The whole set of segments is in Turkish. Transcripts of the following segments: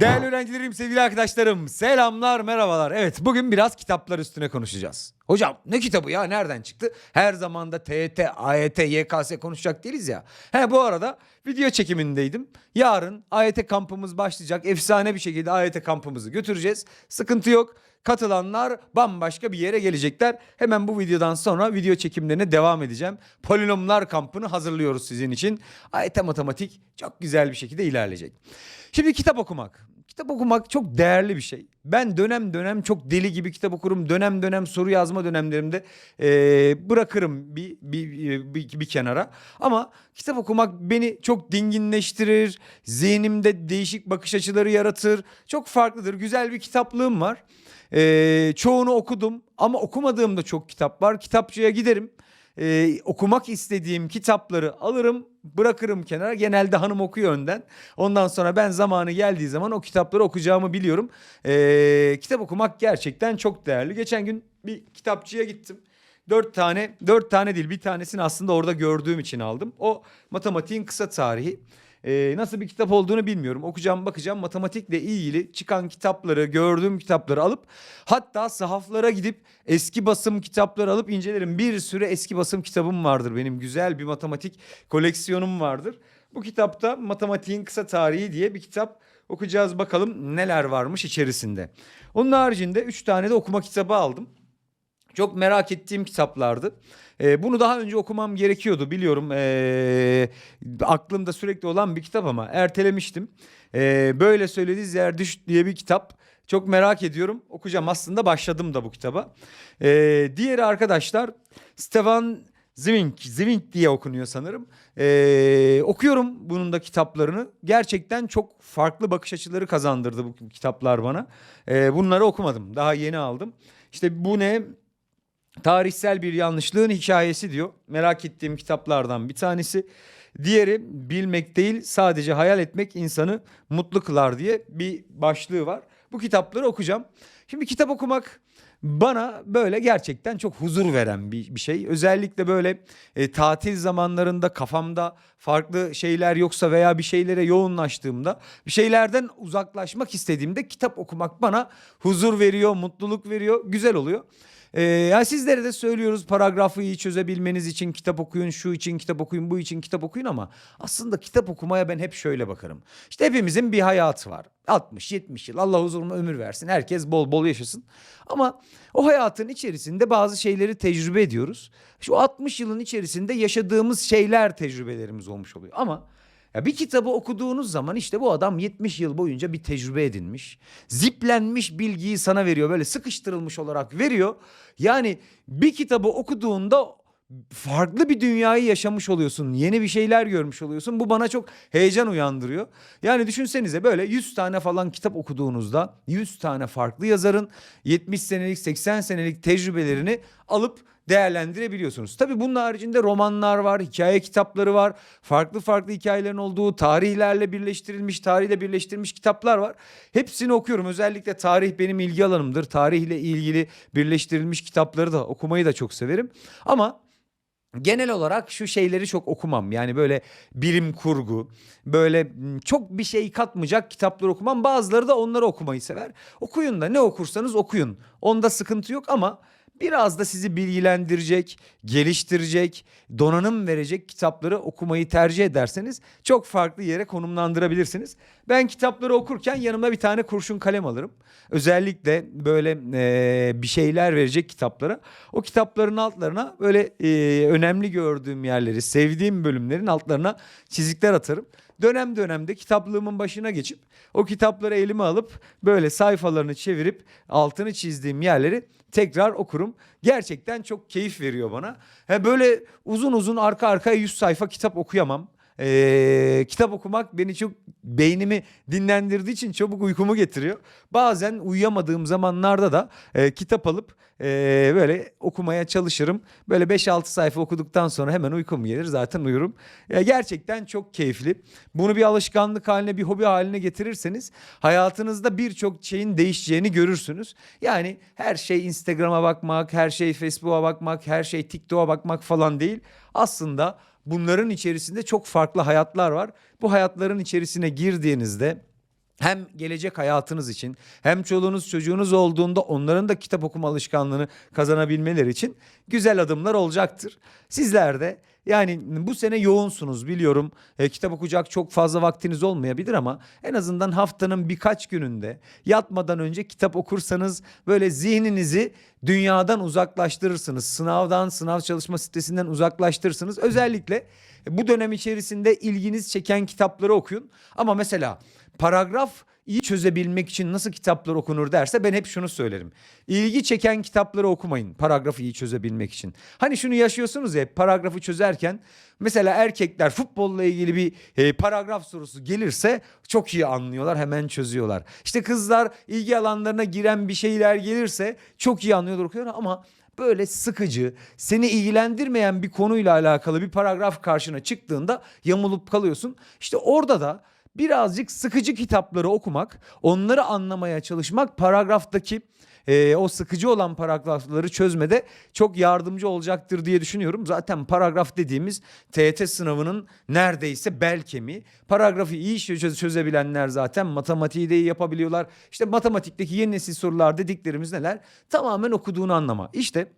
Değerli öğrencilerim, sevgili arkadaşlarım, selamlar, merhabalar. Evet, bugün biraz kitaplar üstüne konuşacağız. Hocam ne kitabı ya, nereden çıktı? Her zaman da TYT, AYT, YKS konuşacak değiliz ya. He bu arada video çekimindeydim. Yarın AYT kampımız başlayacak. Efsane bir şekilde AYT kampımızı götüreceğiz. Sıkıntı yok. Katılanlar bambaşka bir yere gelecekler. Hemen bu videodan sonra video çekimlerine devam edeceğim. Polinomlar kampını hazırlıyoruz sizin için. AYT matematik çok güzel bir şekilde ilerleyecek. Şimdi kitap okumak. Kitap okumak çok değerli bir şey. Ben dönem dönem çok deli gibi kitap okurum. Dönem dönem soru yazma dönemlerimde eee, bırakırım bir, bir, bir, bir kenara. Ama kitap okumak beni çok dinginleştirir. Zihnimde değişik bakış açıları yaratır. Çok farklıdır. Güzel bir kitaplığım var. Eee, çoğunu okudum ama okumadığım da çok kitap var. Kitapçıya giderim. Ee, okumak istediğim kitapları alırım bırakırım kenara. Genelde hanım okuyor önden. Ondan sonra ben zamanı geldiği zaman o kitapları okuyacağımı biliyorum. Ee, kitap okumak gerçekten çok değerli. Geçen gün bir kitapçıya gittim. Dört tane, dört tane değil bir tanesini aslında orada gördüğüm için aldım. O matematiğin kısa tarihi. Ee, nasıl bir kitap olduğunu bilmiyorum. Okuyacağım, bakacağım. Matematikle ilgili çıkan kitapları, gördüğüm kitapları alıp hatta sahaflara gidip eski basım kitapları alıp incelerim. Bir sürü eski basım kitabım vardır benim. Güzel bir matematik koleksiyonum vardır. Bu kitapta Matematiğin Kısa Tarihi diye bir kitap okuyacağız bakalım neler varmış içerisinde. Onun haricinde 3 tane de okuma kitabı aldım. Çok merak ettiğim kitaplardı. Ee, bunu daha önce okumam gerekiyordu biliyorum. Ee, aklımda sürekli olan bir kitap ama ertelemiştim. Ee, Böyle Söyledi Zerdüşt diye bir kitap. Çok merak ediyorum. Okuyacağım aslında başladım da bu kitaba. Ee, diğeri arkadaşlar Stefan Zwing, Zwing diye okunuyor sanırım. Ee, okuyorum bunun da kitaplarını. Gerçekten çok farklı bakış açıları kazandırdı bu kitaplar bana. Ee, bunları okumadım. Daha yeni aldım. İşte bu ne? Tarihsel bir yanlışlığın hikayesi diyor. Merak ettiğim kitaplardan bir tanesi. Diğeri bilmek değil sadece hayal etmek insanı mutlu kılar diye bir başlığı var. Bu kitapları okuyacağım. Şimdi kitap okumak bana böyle gerçekten çok huzur veren bir, bir şey. Özellikle böyle e, tatil zamanlarında kafamda farklı şeyler yoksa veya bir şeylere yoğunlaştığımda bir şeylerden uzaklaşmak istediğimde kitap okumak bana huzur veriyor, mutluluk veriyor, güzel oluyor. Ee, yani sizlere de söylüyoruz paragrafı iyi çözebilmeniz için kitap okuyun, şu için kitap okuyun, bu için kitap okuyun ama aslında kitap okumaya ben hep şöyle bakarım. İşte hepimizin bir hayatı var. 60-70 yıl Allah huzuruna ömür versin. Herkes bol bol yaşasın. Ama o hayatın içerisinde bazı şeyleri tecrübe ediyoruz. Şu 60 yılın içerisinde yaşadığımız şeyler tecrübelerimiz olmuş oluyor. Ama ya bir kitabı okuduğunuz zaman işte bu adam 70 yıl boyunca bir tecrübe edinmiş. Ziplenmiş bilgiyi sana veriyor. Böyle sıkıştırılmış olarak veriyor. Yani bir kitabı okuduğunda farklı bir dünyayı yaşamış oluyorsun. Yeni bir şeyler görmüş oluyorsun. Bu bana çok heyecan uyandırıyor. Yani düşünsenize böyle 100 tane falan kitap okuduğunuzda 100 tane farklı yazarın 70 senelik 80 senelik tecrübelerini alıp değerlendirebiliyorsunuz. Tabii bunun haricinde romanlar var, hikaye kitapları var. Farklı farklı hikayelerin olduğu tarihlerle birleştirilmiş, tarihle birleştirilmiş kitaplar var. Hepsini okuyorum. Özellikle tarih benim ilgi alanımdır. Tarihle ilgili birleştirilmiş kitapları da okumayı da çok severim. Ama Genel olarak şu şeyleri çok okumam. Yani böyle bilim kurgu, böyle çok bir şey katmayacak kitaplar okumam. Bazıları da onları okumayı sever. Okuyun da ne okursanız okuyun. Onda sıkıntı yok ama biraz da sizi bilgilendirecek, geliştirecek, donanım verecek kitapları okumayı tercih ederseniz çok farklı yere konumlandırabilirsiniz. Ben kitapları okurken yanıma bir tane kurşun kalem alırım. Özellikle böyle eee, bir şeyler verecek kitaplara. O kitapların altlarına böyle eee, önemli gördüğüm yerleri, sevdiğim bölümlerin altlarına çizikler atarım. Dönem dönemde kitaplığımın başına geçip o kitapları elime alıp böyle sayfalarını çevirip altını çizdiğim yerleri tekrar okurum. Gerçekten çok keyif veriyor bana. Ha böyle uzun uzun arka arkaya 100 sayfa kitap okuyamam. Ee, kitap okumak beni çok beynimi dinlendirdiği için çabuk uykumu getiriyor. Bazen uyuyamadığım zamanlarda da e, kitap alıp e, böyle okumaya çalışırım. Böyle 5-6 sayfa okuduktan sonra hemen uykum gelir zaten uyurum. Ya gerçekten çok keyifli. Bunu bir alışkanlık haline bir hobi haline getirirseniz hayatınızda birçok şeyin değişeceğini görürsünüz. Yani her şey Instagram'a bakmak, her şey Facebook'a bakmak, her şey TikTok'a bakmak falan değil. Aslında bunların içerisinde çok farklı hayatlar var. Bu hayatların içerisine girdiğinizde hem gelecek hayatınız için hem çoluğunuz çocuğunuz olduğunda onların da kitap okuma alışkanlığını kazanabilmeleri için güzel adımlar olacaktır. Sizler de yani bu sene yoğunsunuz biliyorum. E, kitap okuyacak çok fazla vaktiniz olmayabilir ama en azından haftanın birkaç gününde yatmadan önce kitap okursanız böyle zihninizi dünyadan uzaklaştırırsınız. Sınavdan, sınav çalışma stresinden uzaklaştırırsınız. Özellikle bu dönem içerisinde ilginiz çeken kitapları okuyun. Ama mesela paragraf iyi çözebilmek için nasıl kitaplar okunur derse ben hep şunu söylerim. İlgi çeken kitapları okumayın paragrafı iyi çözebilmek için. Hani şunu yaşıyorsunuz ya paragrafı çözerken mesela erkekler futbolla ilgili bir e, paragraf sorusu gelirse çok iyi anlıyorlar hemen çözüyorlar. İşte kızlar ilgi alanlarına giren bir şeyler gelirse çok iyi anlıyorlar okuyorlar ama böyle sıkıcı, seni ilgilendirmeyen bir konuyla alakalı bir paragraf karşına çıktığında yamulup kalıyorsun. İşte orada da birazcık sıkıcı kitapları okumak, onları anlamaya çalışmak paragraftaki e, o sıkıcı olan paragrafları çözmede çok yardımcı olacaktır diye düşünüyorum. Zaten paragraf dediğimiz TET sınavının neredeyse bel kemiği. Paragrafı iyi çöze- çözebilenler zaten matematiği de iyi yapabiliyorlar. İşte matematikteki yeni nesil sorular dediklerimiz neler? Tamamen okuduğunu anlama. İşte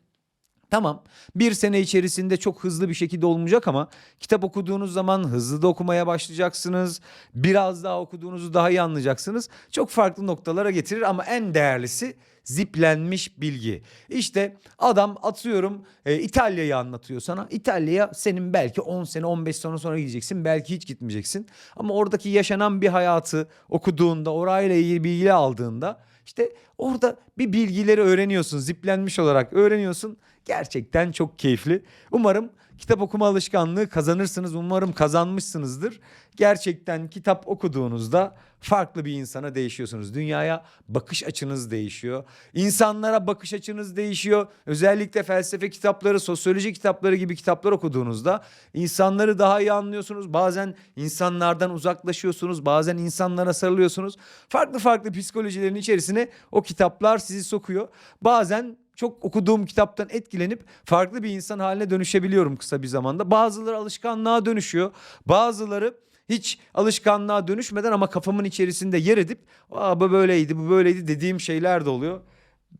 Tamam bir sene içerisinde çok hızlı bir şekilde olmayacak ama kitap okuduğunuz zaman hızlı da okumaya başlayacaksınız. Biraz daha okuduğunuzu daha iyi anlayacaksınız. Çok farklı noktalara getirir ama en değerlisi ziplenmiş bilgi. İşte adam atıyorum e, İtalya'yı anlatıyor sana. İtalya'ya senin belki 10 sene 15 sene sonra gideceksin. Belki hiç gitmeyeceksin. Ama oradaki yaşanan bir hayatı okuduğunda orayla ilgili bilgi aldığında işte orada bir bilgileri öğreniyorsun. Ziplenmiş olarak öğreniyorsun. Gerçekten çok keyifli. Umarım kitap okuma alışkanlığı kazanırsınız. Umarım kazanmışsınızdır. Gerçekten kitap okuduğunuzda farklı bir insana değişiyorsunuz. Dünyaya bakış açınız değişiyor. İnsanlara bakış açınız değişiyor. Özellikle felsefe kitapları, sosyoloji kitapları gibi kitaplar okuduğunuzda insanları daha iyi anlıyorsunuz. Bazen insanlardan uzaklaşıyorsunuz. Bazen insanlara sarılıyorsunuz. Farklı farklı psikolojilerin içerisine o kitaplar sizi sokuyor. Bazen çok okuduğum kitaptan etkilenip farklı bir insan haline dönüşebiliyorum kısa bir zamanda. Bazıları alışkanlığa dönüşüyor. Bazıları hiç alışkanlığa dönüşmeden ama kafamın içerisinde yer edip Aa, bu böyleydi bu böyleydi dediğim şeyler de oluyor.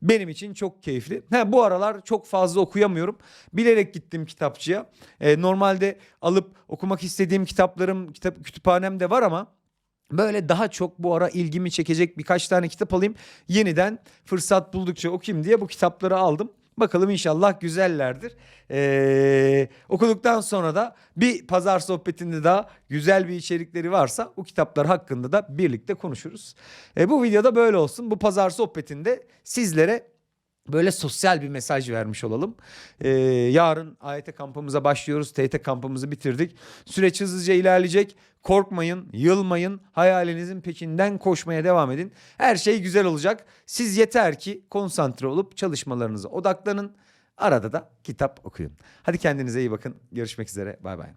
Benim için çok keyifli. He, bu aralar çok fazla okuyamıyorum. Bilerek gittim kitapçıya. Ee, normalde alıp okumak istediğim kitaplarım kitap kütüphanemde var ama Böyle daha çok bu ara ilgimi çekecek birkaç tane kitap alayım. Yeniden fırsat buldukça okuyayım diye bu kitapları aldım. Bakalım inşallah güzellerdir. Ee, okuduktan sonra da bir pazar sohbetinde daha güzel bir içerikleri varsa bu kitaplar hakkında da birlikte konuşuruz. Ee, bu videoda böyle olsun. Bu pazar sohbetinde sizlere böyle sosyal bir mesaj vermiş olalım. Ee, yarın AYT kampımıza başlıyoruz. TYT kampımızı bitirdik. Süreç hızlıca ilerleyecek. Korkmayın, yılmayın. Hayalinizin peşinden koşmaya devam edin. Her şey güzel olacak. Siz yeter ki konsantre olup çalışmalarınıza odaklanın. Arada da kitap okuyun. Hadi kendinize iyi bakın. Görüşmek üzere. Bay bay.